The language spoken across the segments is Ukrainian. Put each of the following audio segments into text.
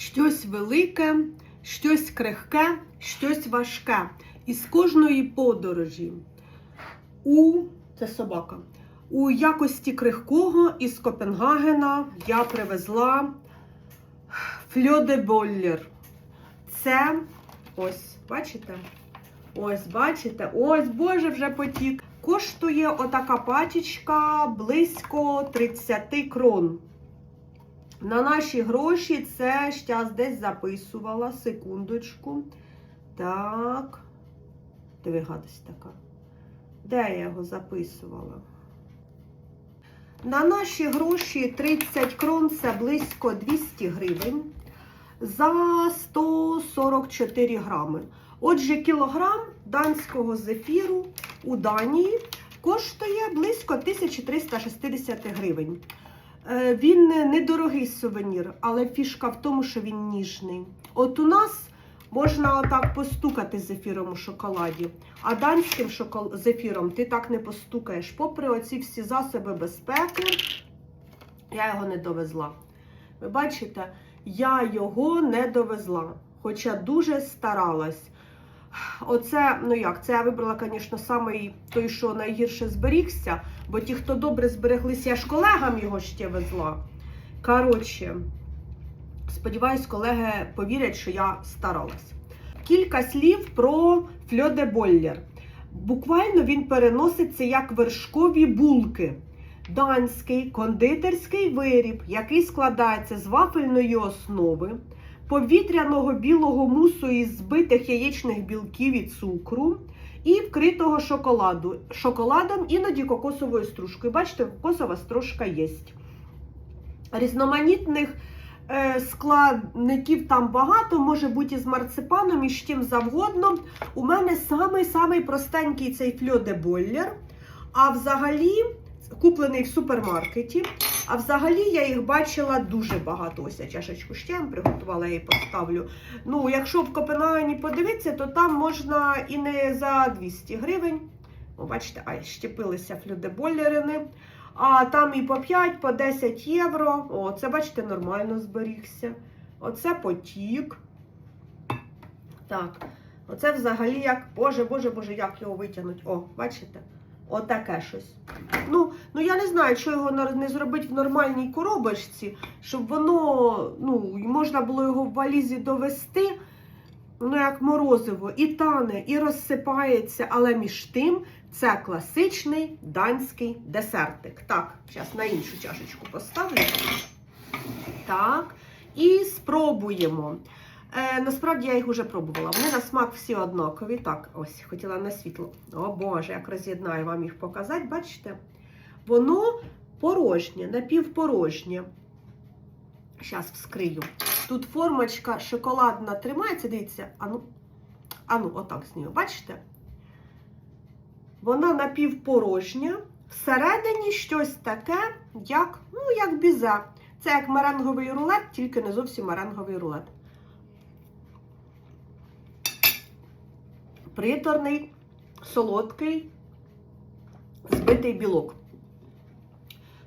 щось велике, щось крихке, щось важке. Із кожної подорожі у це собака. У якості крихкого із Копенгагена я привезла фльодеболлер. Це ось, бачите? Ось, бачите, ось, боже, вже потік. Коштує отака пачечка близько 30 крон. На наші гроші це щас десь записувала. Секундочку. Так. Диви, гадость така. Де я його записувала? На наші гроші 30 крон це близько 200 гривень за 144 грами. Отже, кілограм данського зефіру у Данії коштує близько 1360 гривень. Е, Він недорогий сувенір, але фішка в тому, що він ніжний. От у нас можна отак постукати зефіром у шоколаді, а данським шокол- зефіром ти так не постукаєш. Попри оці всі засоби безпеки, я його не довезла. Ви бачите, я його не довезла, хоча дуже старалась. Оце, ну як, це я вибрала, звісно, самий той, що найгірше зберігся, бо ті, хто добре збереглися, я ж колегам його ще везла. Коротше, сподіваюсь, колеги повірять, що я старалась. Кілька слів про фльодеболлер. Буквально він переноситься як вершкові булки. Данський кондитерський виріб, який складається з вафельної основи, повітряного білого мусу із збитих яєчних білків і цукру і вкритого шоколаду. Шоколадом, іноді кокосовою стружкою. Бачите, кокосова стружка є. Різноманітних е, складників там багато, може бути із марципаном, і з чим завгодно. У мене самий-самий простенький цей фльодеболлер. А взагалі, куплений в супермаркеті. А взагалі я їх бачила дуже багато. Ось я чашечку ще їм приготувала, я її поставлю. Ну, якщо в Копенгагені подивитися, то там можна і не за 200 гривень. О, бачите, ай, щепилися флюдеболлерини. А там і по 5, по 10 євро. О, це, бачите, нормально зберігся. Оце потік. Так, оце взагалі як. Боже, боже, боже, як його витягнуть. О, бачите? Отаке щось. Ну, ну я не знаю, що його не зробити в нормальній коробочці, щоб воно, ну, можна було його в валізі довести, ну, як морозиво, і тане, і розсипається, але між тим це класичний данський десертик. Так, зараз на іншу чашечку поставлю. Так, і спробуємо. Е, насправді я їх вже пробувала. Вони на смак всі однакові. Так, ось, хотіла на світло. О Боже, як роз'єднаю вам їх показати, бачите? Воно порожнє, напівпорожнє. Зараз вскрию. Тут формочка шоколадна тримається, дивіться, ану, ану, отак з нею, бачите? Вона напівпорожня. Всередині щось таке, як, ну, як бізе. Це як меренговий рулет, тільки не зовсім меренговий рулет. Приторний, солодкий, збитий білок.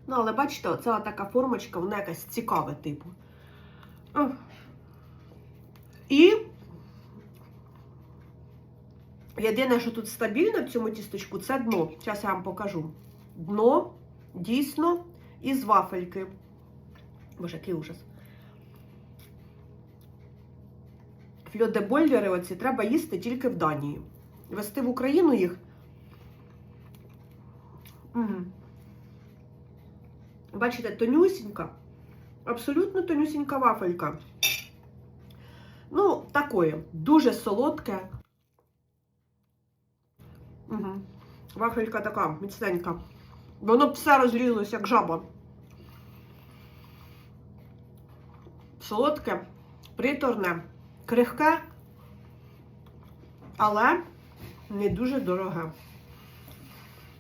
Ну, але бачите, оця така формочка, вона якась цікава, типу. І єдине, що тут стабільне в цьому тісточку, це дно. Зараз я вам покажу. Дно дійсно із вафельки. Боже, який ужас. Фльодебольдери оці треба їсти тільки в Данії. Вести в Україну їх. Мгм. Бачите, тонюсінька, абсолютно тонюсінька вафелька. Ну, такое, дуже солодке. Угу. Вафелька така міцненька. Воно б все розлізлося, як жаба. Солодке, приторне, крихке, але не дуже дороге.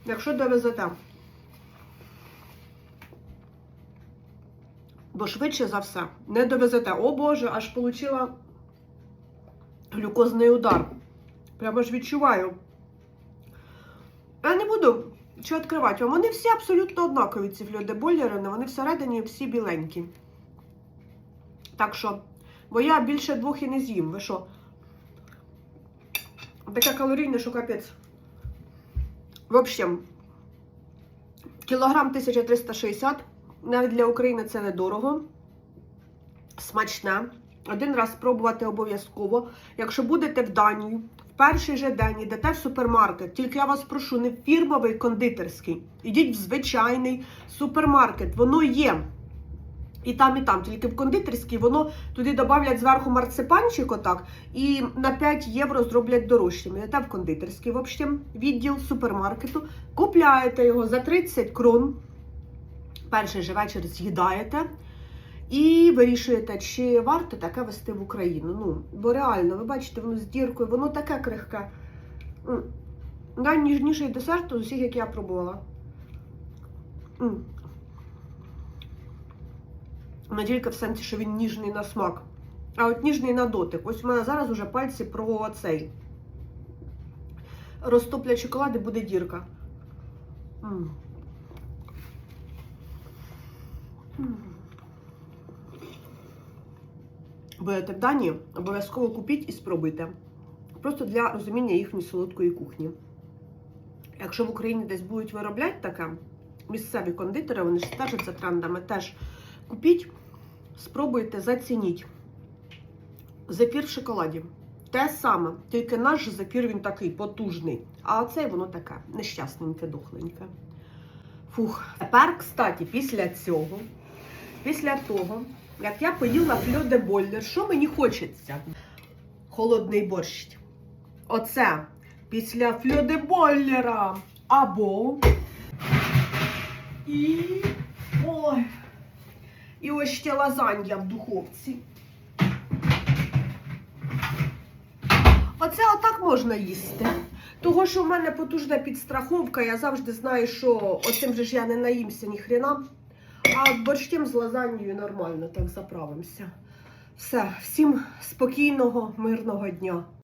Якщо довезете. Бо швидше за все не довезете. О Боже, аж получила глюкозний удар. Прямо ж відчуваю. Я не буду що відкривати. вам. Вони всі абсолютно однакові, ці фльодеболлери, вони всередині всі біленькі. Так що Бо я більше двох і не з'їм. Ви що? Таке калорійне, що капець. В общем, кілограм 1360. Навіть для України це недорого. Смачне. Один раз спробувати обов'язково. Якщо будете в Данію, в перший же день йдете в супермаркет, тільки я вас прошу, не фірмовий кондитерський. Ідіть в звичайний супермаркет. Воно є. І там, і там, тільки в кондитерській воно туди додавлять зверху марципанчик отак, і на 5 євро зроблять дорожчим. Йдете в кондитерський, в общем, відділ супермаркету, купляєте його за 30 крон, перший же вечір з'їдаєте. І вирішуєте, чи варто таке вести в Україну. Ну, бо реально, ви бачите, воно з діркою, воно таке крихке. Найніжніший десерт з усіх, як я пробувала. М. В сенсі, що він ніжний на смак, а от ніжний на дотик. Ось у мене зараз уже пальці про цей. Розтоплять шоколад і буде дірка. М. М. Будете в Данії, обов'язково купіть і спробуйте. Просто для розуміння їхньої солодкої кухні. Якщо в Україні десь будуть виробляти таке, місцеві кондитери, вони ж стежать за трендами, теж купіть, спробуйте, зацініть. Зефір в шоколаді. Те саме, тільки наш зефір він такий потужний. А оцей воно таке нещасненьке, дохленьке. Фух. Тепер, кстати, після цього, після того, як я поїла фльоде бойлер, що мені хочеться? Холодний борщ. Оце після фльоде бойлера. Або. І. Ой. І ось ще лазанья в духовці. Оце отак можна їсти. Того, що в мене потужна підстраховка, я завжди знаю, що оцим же ж я не наїмся ні хрена. А борщем з лазаньєю нормально так заправимося. Все, всім спокійного, мирного дня.